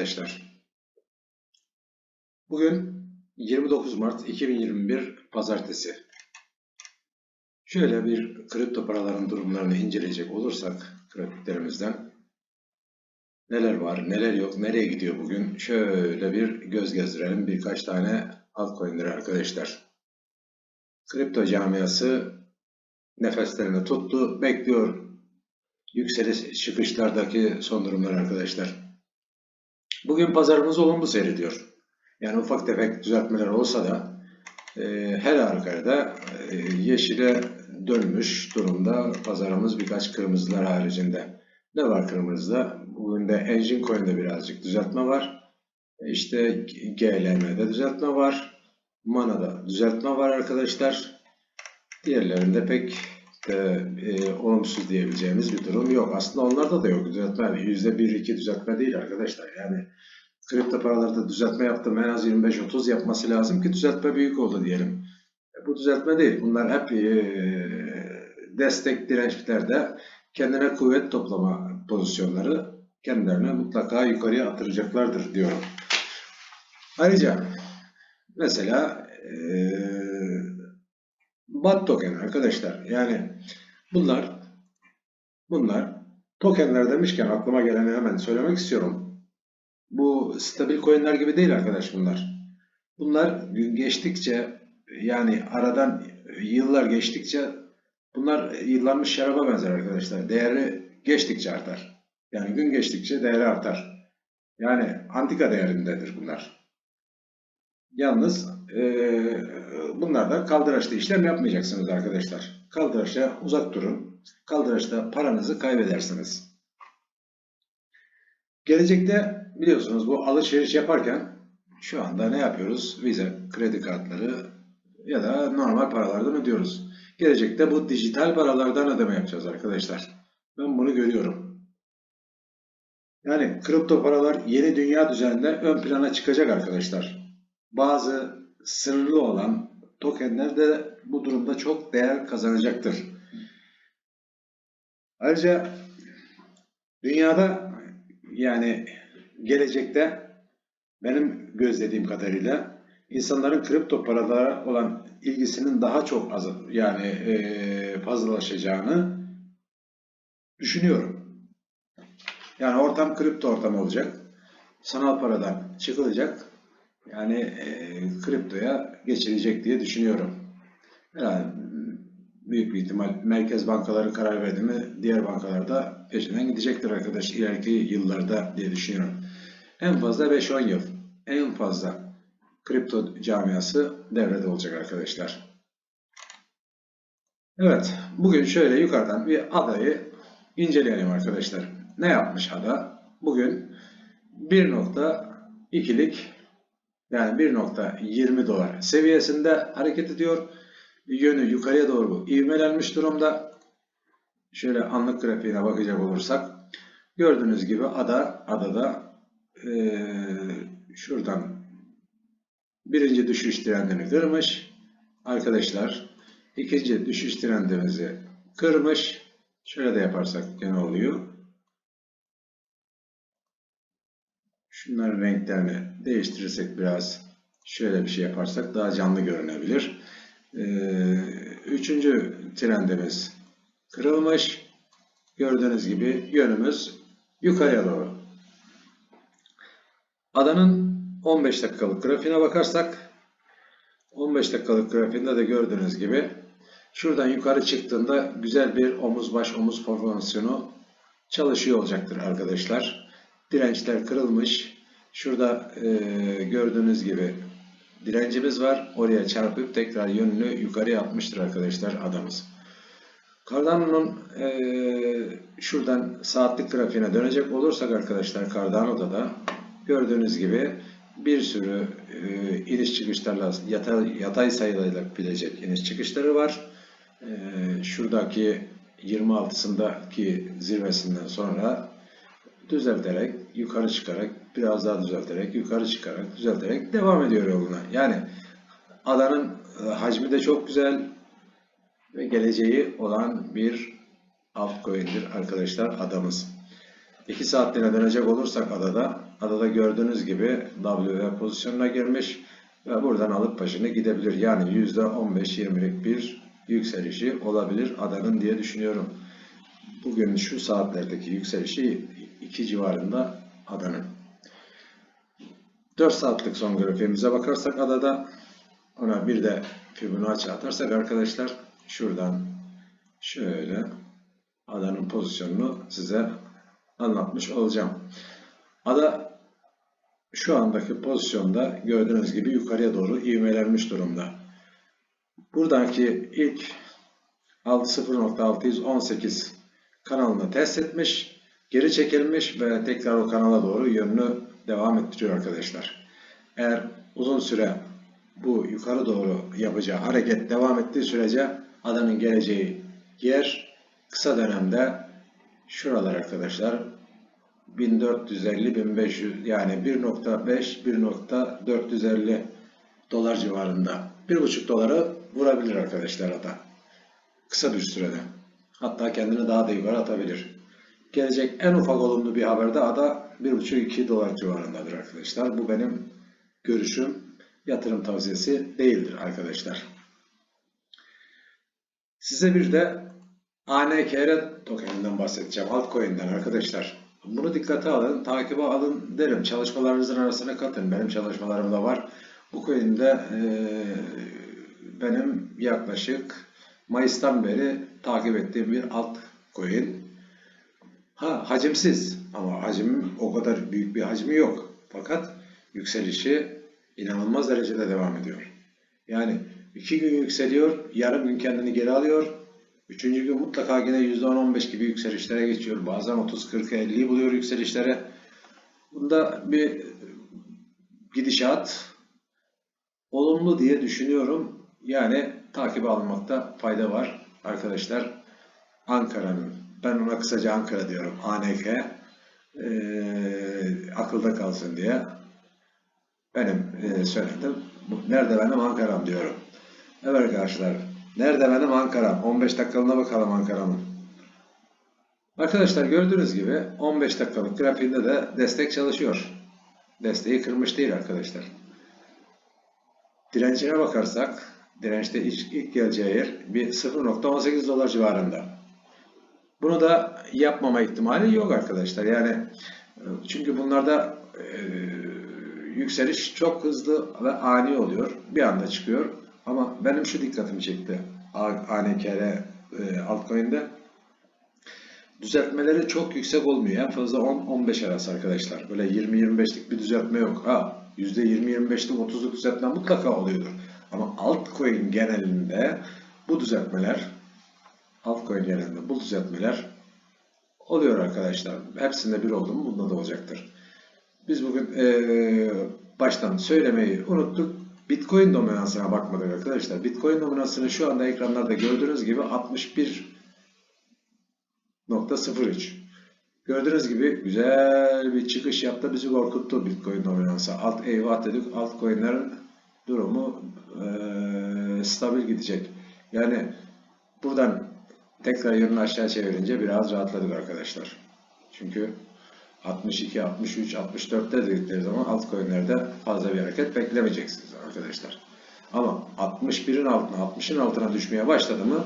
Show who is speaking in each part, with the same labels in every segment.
Speaker 1: arkadaşlar. Bugün 29 Mart 2021 Pazartesi. Şöyle bir kripto paraların durumlarını inceleyecek olursak grafiklerimizden neler var, neler yok, nereye gidiyor bugün? Şöyle bir göz gezdirelim birkaç tane altcoin'leri arkadaşlar. Kripto camiası nefeslerini tuttu, bekliyor yükseliş çıkışlardaki son durumlar arkadaşlar. Bugün pazarımız olumlu seyrediyor. Yani ufak tefek düzeltmeler olsa da e, her halükarda e, yeşile dönmüş durumda pazarımız birkaç kırmızılar haricinde. Ne var kırmızıda? Bugün de Engine Coin'de birazcık düzeltme var. E, İşte GLM'de düzeltme var. Mana'da düzeltme var arkadaşlar. Diğerlerinde pek de e, olumsuz diyebileceğimiz bir durum yok. Aslında onlarda da yok düzeltme. %1-2 düzeltme değil arkadaşlar. Yani kripto paralarda düzeltme yaptım en az 25-30 yapması lazım ki düzeltme büyük oldu diyelim. E, bu düzeltme değil. Bunlar hep e, destek dirençlerde kendine kuvvet toplama pozisyonları kendilerine mutlaka yukarıya attıracaklardır diyorum. Ayrıca mesela e, BAT token arkadaşlar. Yani bunlar bunlar tokenler demişken aklıma geleni hemen söylemek istiyorum. Bu stabil coinler gibi değil arkadaş bunlar. Bunlar gün geçtikçe yani aradan yıllar geçtikçe bunlar yıllanmış şaraba benzer arkadaşlar. Değeri geçtikçe artar. Yani gün geçtikçe değeri artar. Yani antika değerindedir bunlar. Yalnız e, bunlarda kaldıraçlı işlem yapmayacaksınız arkadaşlar. Kaldıraçla uzak durun. Kaldıraçta paranızı kaybedersiniz. Gelecekte biliyorsunuz bu alışveriş yaparken şu anda ne yapıyoruz? Visa, kredi kartları ya da normal paralardan ödüyoruz. Gelecekte bu dijital paralardan ödeme yapacağız arkadaşlar. Ben bunu görüyorum. Yani kripto paralar yeni dünya düzeninde ön plana çıkacak arkadaşlar bazı sınırlı olan tokenler de bu durumda çok değer kazanacaktır. Ayrıca dünyada yani gelecekte benim gözlediğim kadarıyla insanların kripto paralara olan ilgisinin daha çok az yani e, fazlalaşacağını düşünüyorum. Yani ortam kripto ortam olacak. Sanal paradan çıkılacak yani e, kriptoya geçilecek diye düşünüyorum. Yani büyük bir ihtimal merkez bankaları karar verdi mi diğer bankalar da peşinden gidecektir arkadaş ileriki yıllarda diye düşünüyorum. En fazla 5-10 yıl. En fazla kripto camiası devrede olacak arkadaşlar. Evet, bugün şöyle yukarıdan bir adayı inceleyelim arkadaşlar. Ne yapmış ada? Bugün 1.2'lik yani 1.20 dolar seviyesinde hareket ediyor. Yönü yukarıya doğru ivmelenmiş durumda. Şöyle anlık grafiğine bakacak olursak gördüğünüz gibi ada adada e, şuradan birinci düşüş trendini kırmış. Arkadaşlar ikinci düşüş trendimizi kırmış. Şöyle de yaparsak gene oluyor. Şunların renklerini değiştirirsek biraz şöyle bir şey yaparsak daha canlı görünebilir. Ee, üçüncü trendimiz kırılmış. Gördüğünüz gibi yönümüz yukarıya doğru. Adanın 15 dakikalık grafiğine bakarsak 15 dakikalık grafiğinde de gördüğünüz gibi şuradan yukarı çıktığında güzel bir omuz baş omuz formasyonu çalışıyor olacaktır arkadaşlar dirençler kırılmış. Şurada e, gördüğünüz gibi direncimiz var. Oraya çarpıp tekrar yönünü yukarı yapmıştır arkadaşlar adamız. Cardano'nun e, şuradan saatlik grafiğine dönecek olursak arkadaşlar Cardano'da da gördüğünüz gibi bir sürü e, iniş çıkışlarla yatay, yatay sayılabilecek iniş çıkışları var. E, şuradaki 26'sındaki zirvesinden sonra düzelterek, yukarı çıkarak, biraz daha düzelterek, yukarı çıkarak, düzelterek devam ediyor yoluna. Yani adanın e, hacmi de çok güzel ve geleceği olan bir altcoin'dir arkadaşlar adamız. 2 saatliğine dönecek olursak adada adada gördüğünüz gibi W pozisyonuna girmiş ve buradan alıp başını gidebilir. Yani %15-20'lik bir yükselişi olabilir adanın diye düşünüyorum. Bugün şu saatlerdeki yükselişi 2 civarında adanın. 4 saatlik son grafiğimize bakarsak adada ona bir de Fibonacci atarsak arkadaşlar şuradan şöyle adanın pozisyonunu size anlatmış olacağım. Ada şu andaki pozisyonda gördüğünüz gibi yukarıya doğru ivmelenmiş durumda. Buradaki ilk 0.618 kanalını test etmiş, geri çekilmiş ve tekrar o kanala doğru yönünü devam ettiriyor arkadaşlar. Eğer uzun süre bu yukarı doğru yapacağı hareket devam ettiği sürece adanın geleceği yer kısa dönemde şuralar arkadaşlar 1450-1500 yani 1.5-1.450 dolar civarında 1.5 doları vurabilir arkadaşlar ada. Kısa bir sürede. Hatta kendini daha da yukarı atabilir. Gelecek en ufak olumlu bir haberde ada 1.5-2 dolar civarındadır arkadaşlar. Bu benim görüşüm. Yatırım tavsiyesi değildir arkadaşlar. Size bir de ANKR tokeninden bahsedeceğim. Altcoin'den arkadaşlar. Bunu dikkate alın, takibe alın derim. Çalışmalarınızın arasına katın. Benim çalışmalarım da var. Bu coin'de e, benim yaklaşık Mayıs'tan beri takip ettiğim bir altcoin. Ha hacimsiz ama hacim o kadar büyük bir hacmi yok. Fakat yükselişi inanılmaz derecede devam ediyor. Yani iki gün yükseliyor, yarım gün kendini geri alıyor. Üçüncü gün mutlaka yine %10-15 gibi yükselişlere geçiyor. Bazen 30-40-50'yi buluyor yükselişlere. Bunda bir gidişat olumlu diye düşünüyorum. Yani takibe almakta fayda var arkadaşlar. Ankara'nın, ben ona kısaca Ankara diyorum, ANK, ee, akılda kalsın diye benim e, söyledim. Nerede benim Ankara'm diyorum. Evet arkadaşlar, nerede benim Ankara'm? 15 dakikalığına bakalım Ankara'mın. Arkadaşlar gördüğünüz gibi 15 dakikalık grafiğinde de destek çalışıyor. Desteği kırmış değil arkadaşlar. Direncine bakarsak, dirençte ilk, geleceği yer bir 0.18 dolar civarında. Bunu da yapmama ihtimali yok arkadaşlar. Yani e, çünkü bunlarda e, yükseliş çok hızlı ve ani oluyor. Bir anda çıkıyor. Ama benim şu dikkatimi çekti. ANKR e, altcoin'de düzeltmeleri çok yüksek olmuyor. En fazla 10-15 arası arkadaşlar. Böyle 20-25'lik bir düzeltme yok. Ha %20-25'lik 30'luk düzeltme mutlaka oluyordur. Ama altcoin genelinde bu düzeltmeler altcoin genelinde bu düzeltmeler oluyor arkadaşlar. Hepsinde bir oldu mu bunda da olacaktır. Biz bugün eee, baştan söylemeyi unuttuk. Bitcoin dominansına bakmadık arkadaşlar. Bitcoin dominansını şu anda ekranlarda gördüğünüz gibi 61.03. Gördüğünüz gibi güzel bir çıkış yaptı. Bizi korkuttu Bitcoin dominansı. Alt eyvah dedik. Altcoin'lerin durumu eee, stabil gidecek. Yani buradan tekrar yönünü aşağı çevirince biraz rahatladık arkadaşlar. Çünkü 62, 63, 64'te dedikleri zaman altcoin'lerde fazla bir hareket beklemeyeceksiniz arkadaşlar. Ama 61'in altına, 60'ın altına düşmeye başladı mı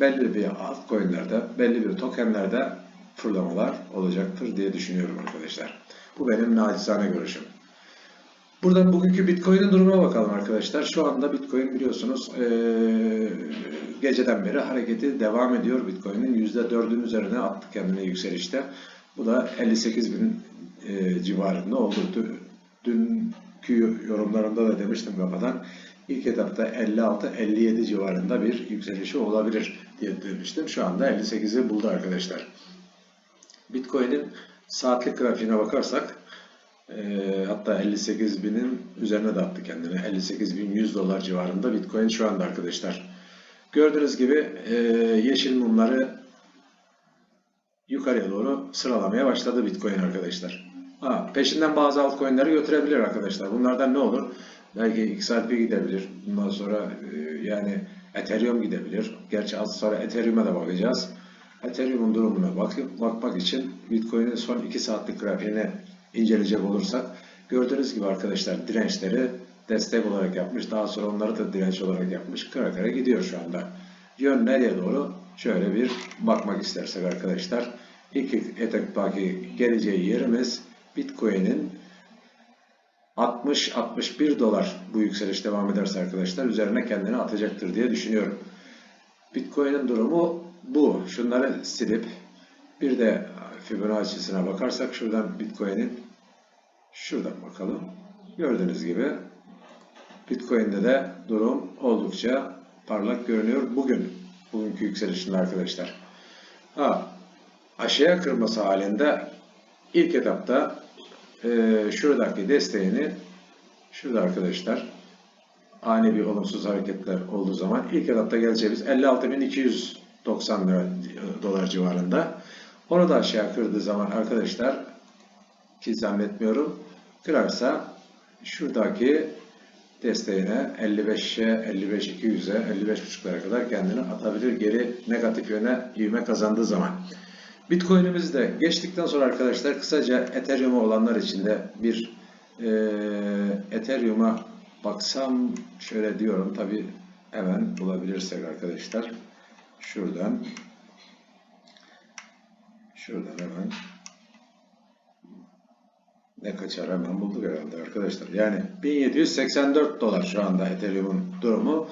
Speaker 1: belli bir altcoin'lerde, belli bir tokenlerde fırlamalar olacaktır diye düşünüyorum arkadaşlar. Bu benim nacizane görüşüm. Burada bugünkü Bitcoin'in durumuna bakalım arkadaşlar. Şu anda Bitcoin biliyorsunuz eee, geceden beri hareketi devam ediyor. Bitcoin'in %4'ün üzerine attı kendini yükselişte. Bu da 58 bin eee, civarında oldu. Dün- Dünkü yorumlarımda da demiştim kafadan. İlk etapta 56-57 civarında bir yükselişi olabilir diye demiştim. Şu anda 58'i buldu arkadaşlar. Bitcoin'in saatlik grafiğine bakarsak e, hatta 58 binin üzerine de attı kendini. 58 bin 100 dolar civarında Bitcoin şu anda arkadaşlar. Gördüğünüz gibi e, yeşil mumları yukarıya doğru sıralamaya başladı Bitcoin arkadaşlar. Ha, peşinden bazı altcoin'leri götürebilir arkadaşlar. Bunlardan ne olur? Belki XRP gidebilir. Bundan sonra e, yani Ethereum gidebilir. Gerçi az sonra Ethereum'a da bakacağız. Ethereum'un durumuna bakıp bakmak için Bitcoin'in son 2 saatlik grafiğine inceleyecek olursak gördüğünüz gibi arkadaşlar dirençleri destek olarak yapmış. Daha sonra onları da direnç olarak yapmış. Kıra kıra gidiyor şu anda. Yön nereye doğru? Şöyle bir bakmak istersek arkadaşlar. İlk etektaki geleceği yerimiz Bitcoin'in 60-61 dolar bu yükseliş devam ederse arkadaşlar üzerine kendini atacaktır diye düşünüyorum. Bitcoin'in durumu bu. Şunları silip bir de Fibonacci'sine bakarsak şuradan Bitcoin'in şuradan bakalım. Gördüğünüz gibi Bitcoin'de de durum oldukça parlak görünüyor bugün. Bugünkü yükselişinde arkadaşlar. Ha, aşağıya kırması halinde ilk etapta e, şuradaki desteğini şurada arkadaşlar ani bir olumsuz hareketler olduğu zaman ilk etapta geleceğimiz 56.290 lira dolar civarında. Onu da aşağı kırdığı zaman arkadaşlar ki zannetmiyorum. Kırarsa şuradaki desteğine 55'e, 55-200'e, 55.5'lara kadar kendini atabilir. Geri negatif yöne ivme kazandığı zaman. Bitcoin'imiz de geçtikten sonra arkadaşlar kısaca Ethereum'a olanlar için de bir e, Ethereum'a baksam şöyle diyorum. Tabi hemen bulabilirsek arkadaşlar. Şuradan şuradan hemen ne kaçar hemen bulduk herhalde arkadaşlar. Yani 1784 dolar şu anda Ethereum'un durumu.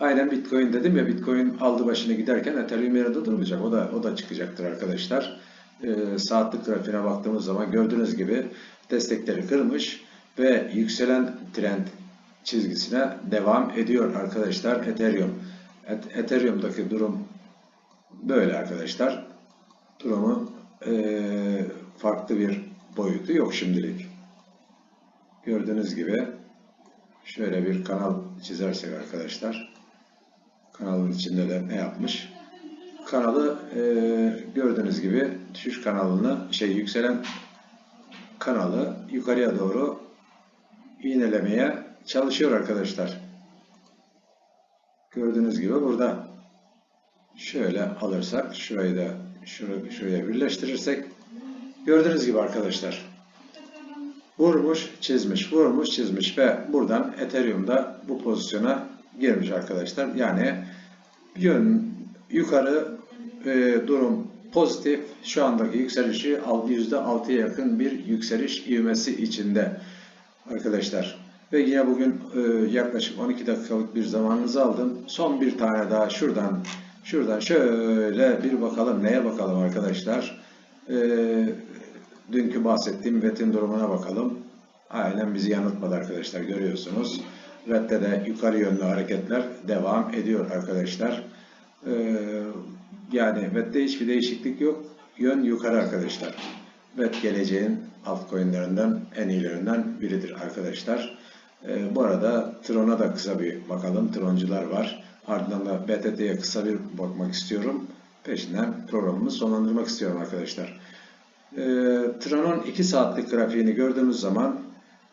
Speaker 1: Aynen Bitcoin dedim ya Bitcoin aldı başını giderken Ethereum yerinde durmayacak. O da o da çıkacaktır arkadaşlar. Ee, saatlik grafiğine baktığımız zaman gördüğünüz gibi destekleri kırmış ve yükselen trend çizgisine devam ediyor arkadaşlar Ethereum. Et, Ethereum'daki durum böyle arkadaşlar. Durumu ee, farklı bir boyutu yok şimdilik. Gördüğünüz gibi şöyle bir kanal çizersek arkadaşlar kanalın içinde de ne yapmış? Kanalı e, gördüğünüz gibi düşüş kanalını şey yükselen kanalı yukarıya doğru iğnelemeye çalışıyor arkadaşlar. Gördüğünüz gibi burada şöyle alırsak şurayı da şuraya, şuraya birleştirirsek Gördüğünüz gibi arkadaşlar. Vurmuş, çizmiş, vurmuş, çizmiş ve buradan Ethereum'da bu pozisyona girmiş arkadaşlar. Yani yön yukarı e, durum pozitif. Şu andaki yükselişi %6'ya yakın bir yükseliş ivmesi içinde arkadaşlar. Ve yine bugün e, yaklaşık 12 dakikalık bir zamanınızı aldım. Son bir tane daha şuradan şuradan şöyle bir bakalım. Neye bakalım arkadaşlar? e, dünkü bahsettiğim VET'in durumuna bakalım. Aynen bizi yanıltmadı arkadaşlar görüyorsunuz. VET'te de yukarı yönlü hareketler devam ediyor arkadaşlar. E, yani VET'te hiçbir değişiklik yok. Yön yukarı arkadaşlar. VET geleceğin altcoin'lerinden en iyilerinden biridir arkadaşlar. E, bu arada Tron'a da kısa bir bakalım. Troncular var. Ardından da BTT'ye kısa bir bakmak istiyorum peşinden programımı sonlandırmak istiyorum arkadaşlar. E, Tron'un 2 saatlik grafiğini gördüğümüz zaman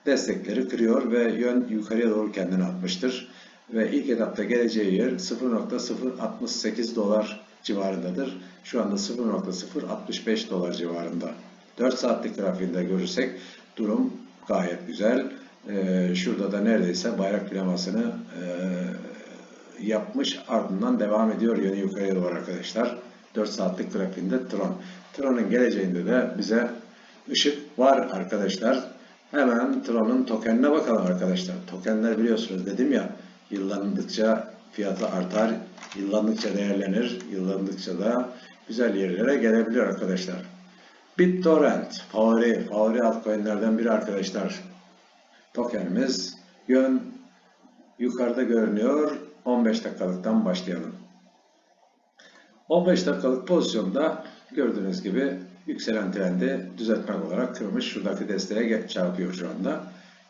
Speaker 1: destekleri kırıyor ve yön yukarıya doğru kendini atmıştır. Ve ilk etapta geleceği yer 0.068 dolar civarındadır. Şu anda 0.065 dolar civarında. 4 saatlik grafiğinde görürsek durum gayet güzel. Ee, şurada da neredeyse bayrak plamasını e, yapmış ardından devam ediyor yönü yukarıya doğru arkadaşlar. 4 saatlik grafiğinde Tron. Tron'un geleceğinde de bize ışık var arkadaşlar. Hemen Tron'un tokenine bakalım arkadaşlar. Tokenler biliyorsunuz dedim ya yıllandıkça fiyatı artar, yıllandıkça değerlenir, yıllandıkça da güzel yerlere gelebilir arkadaşlar. BitTorrent favori, favori altcoin'lerden biri arkadaşlar. Tokenimiz yön yukarıda görünüyor. 15 dakikalıktan başlayalım. 15 dakikalık pozisyonda gördüğünüz gibi yükselen trendi düzeltmek olarak kırmış. Şuradaki desteğe çarpıyor şu anda.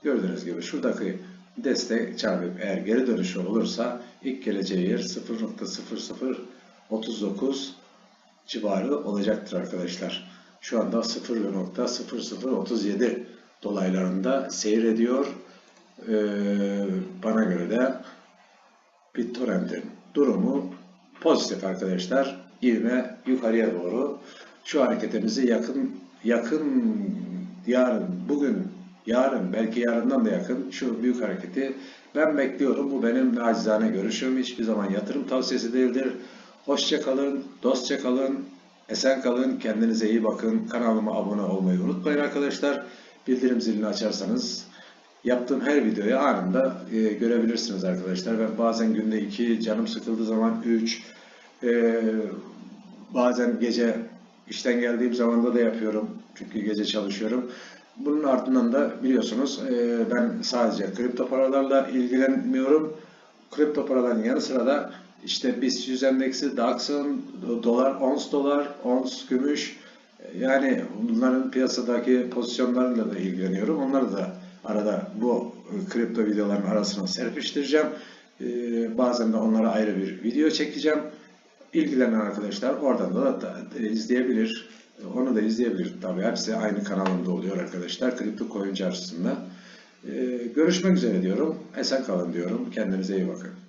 Speaker 1: Gördüğünüz gibi şuradaki destek çarpıp eğer geri dönüşü olursa ilk geleceği yer 0.0039 civarı olacaktır arkadaşlar. Şu anda 0.0037 dolaylarında seyrediyor. Ee, bana göre de BitTorrent'in durumu pozitif arkadaşlar. İvme yukarıya doğru. Şu hareketimizi yakın yakın yarın, bugün, yarın, belki yarından da yakın şu büyük hareketi ben bekliyorum. Bu benim nacizane görüşüm. Hiçbir zaman yatırım tavsiyesi değildir. Hoşça kalın, dostça kalın, esen kalın, kendinize iyi bakın. Kanalıma abone olmayı unutmayın arkadaşlar. Bildirim zilini açarsanız yaptığım her videoyu anında e, görebilirsiniz arkadaşlar. Ben bazen günde 2, canım sıkıldığı zaman 3, bazen gece işten geldiğim zamanda da yapıyorum. Çünkü gece çalışıyorum. Bunun ardından da biliyorsunuz e, ben sadece kripto paralarla ilgilenmiyorum. Kripto paraların yanı sıra da işte BIST 100 endeksi, DAX'ın, dolar, ons dolar, ons gümüş e, yani bunların piyasadaki pozisyonlarıyla da ilgileniyorum. Onları da arada bu e, kripto videoların arasına serpiştireceğim. E, bazen de onlara ayrı bir video çekeceğim. İlgilenen arkadaşlar oradan da, da izleyebilir. Onu da izleyebilir. Tabii hepsi aynı kanalımda oluyor arkadaşlar. Kripto Coin Çarşısı'nda. Ee, görüşmek üzere diyorum. Esen kalın diyorum. Kendinize iyi bakın.